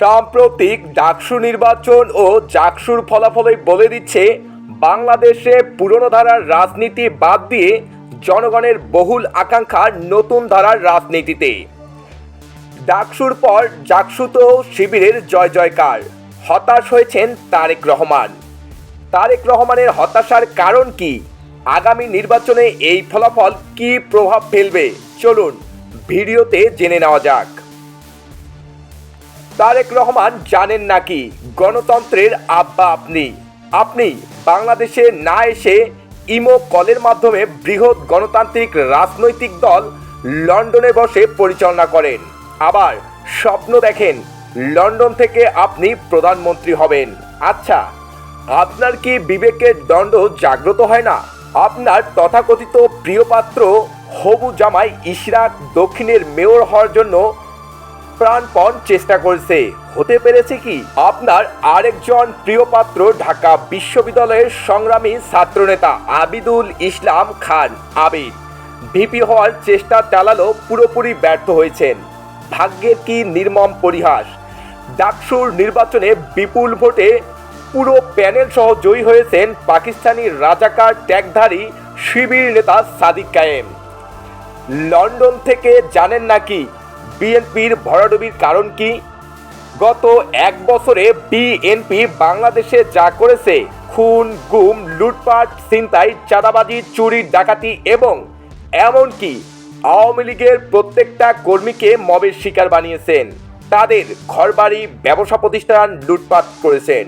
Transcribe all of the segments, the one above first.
সাম্প্রতিক ডাকসু নির্বাচন ও জাকসুর ফলাফলই বলে দিচ্ছে, বাংলাদেশে পুরনো ধারার রাজনীতি বাদ দিয়ে জনগণের বহুল আকাঙ্ক্ষা নতুন ধারার রাজনীতিতে। ডাকসুর পর জাকসুতেও শিবিরের জয় জয়কার, হতাশ হয়েছেন তারেক রহমান। তারেক রহমানের হতাশার কারণ কি? আগামী নির্বাচনে এই ফলাফল কি প্রভাব ফেলবে? চলুন ভিডিওতে জেনে নেওয়া যাক। তারেক রহমান জানেন নাকি? গণতন্ত্রের আব্বা আপনি। আপনি বাংলাদেশে না এসে ইমো কলের মাধ্যমে বৃহৎ গণতান্ত্রিক রাজনৈতিক দল লন্ডনে বসে পরিচালনা করেন। আবার স্বপ্ন দেখেন, লন্ডন থেকে আপনি প্রধানমন্ত্রী হবেন। আচ্ছা আপনার কি বিবেকের দণ্ড জাগ্রত হয় না? আপনার তথাকথিত প্রিয়পাত্র হবু জামাই ইশরাক দক্ষিণের মেয়র হওয়ার জন্য প্রাণপণ চেষ্টা করেছে। হতে পেরেছে কি? আপনার আরেকজন প্রিয় পাত্র ঢাকা বিশ্ববিদ্যালয়ের সংগ্রামী ছাত্রনেতা আবিদুল ইসলাম খান আবিদ। ভিপি হওয়ার চেষ্টা চালালো, পুরোপুরি ব্যর্থ হয়েছেন। ভাগ্যের কি নির্মম পরিহাস? ডাকসুর নির্বাচনে বিপুল ভোটে পুরো প্যানেল সহ জয়ী হয়েছেন পাকিস্তানি রাজাকার ট্যাগধারী শিবির নেতা সাদিক কায়েম। লন্ডন থেকে জানেন নাকি বিএনপির ভরাডুবির কারণ কি? গত এক বছরে বিএনপি বাংলাদেশে যা করেছে, খুন, গুম, লুটপাট, ছিনতাই, চাঁদাবাজি, চুরি, ডাকাতি এবং এমনকি আওয়ামী লীগের প্রত্যেকটা কর্মীকে মবের শিকার বানিয়েছেন। তাদের ঘরবাড়ি, ব্যবসা প্রতিষ্ঠান লুটপাট করেছেন।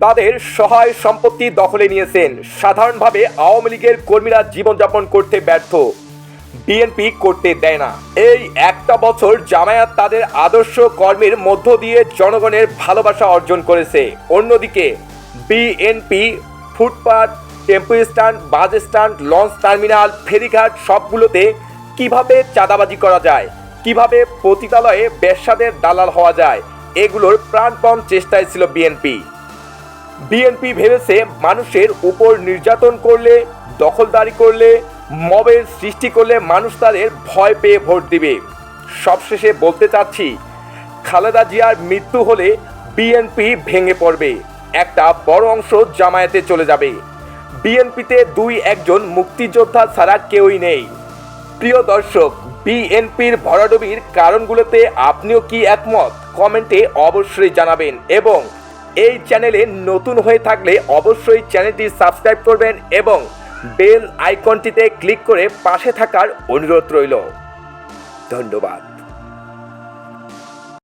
তাদের সহায় সম্পত্তি দখলে নিয়েছেন। সাধারণভাবে আওয়ামী লীগের কর্মীরা জীবনযাপন করতে ব্যর্থ। বিএনপি করতে দেয় না। এই একটা বছর জামায়াত তাদের আদর্শ কর্মের মধ্য দিয়ে জনগণের ভালোবাসা অর্জন করেছে। অন্যদিকে বিএনপি ফুটপাত tempo stand, bus stand, launch terminal, ফেরিঘাট সবগুলোতে কীভাবে চাঁদাবাজি করা যায়, কীভাবে পতিতালয়ে ব্যবসাদের দালাল হওয়া যায়, এগুলোর প্রাণপণ চেষ্টায় ছিল বিএনপি বিএনপি ভেবেছে মানুষের উপর নির্যাতন করলে, দখলদারি করলে মবের সৃষ্টি করলে মানুষ তাদের ভয় পেয়ে ভোট দিবে। সবশেষে বলতে চাচ্ছি, খালেদা জিয়ার মৃত্যু হলে বিএনপি ভেঙে পড়বে। একটা বড় অংশ জামায়াতে চলে যাবে। বিএনপিতে দুই একজন মুক্তিযোদ্ধা ছাড়া কেউই নেই। প্রিয় দর্শক, বিএনপির ভরাডুবির কারণগুলোতে আপনিও কি একমত? কমেন্টে অবশ্যই জানাবেন এবং এই চ্যানেলে নতুন হয়ে থাকলে অবশ্যই চ্যানেলটি সাবস্ক্রাইব করবেন এবং বেল আইকনটিতে ক্লিক করে পাশে থাকার অনুরোধ রইল। ধন্যবাদ।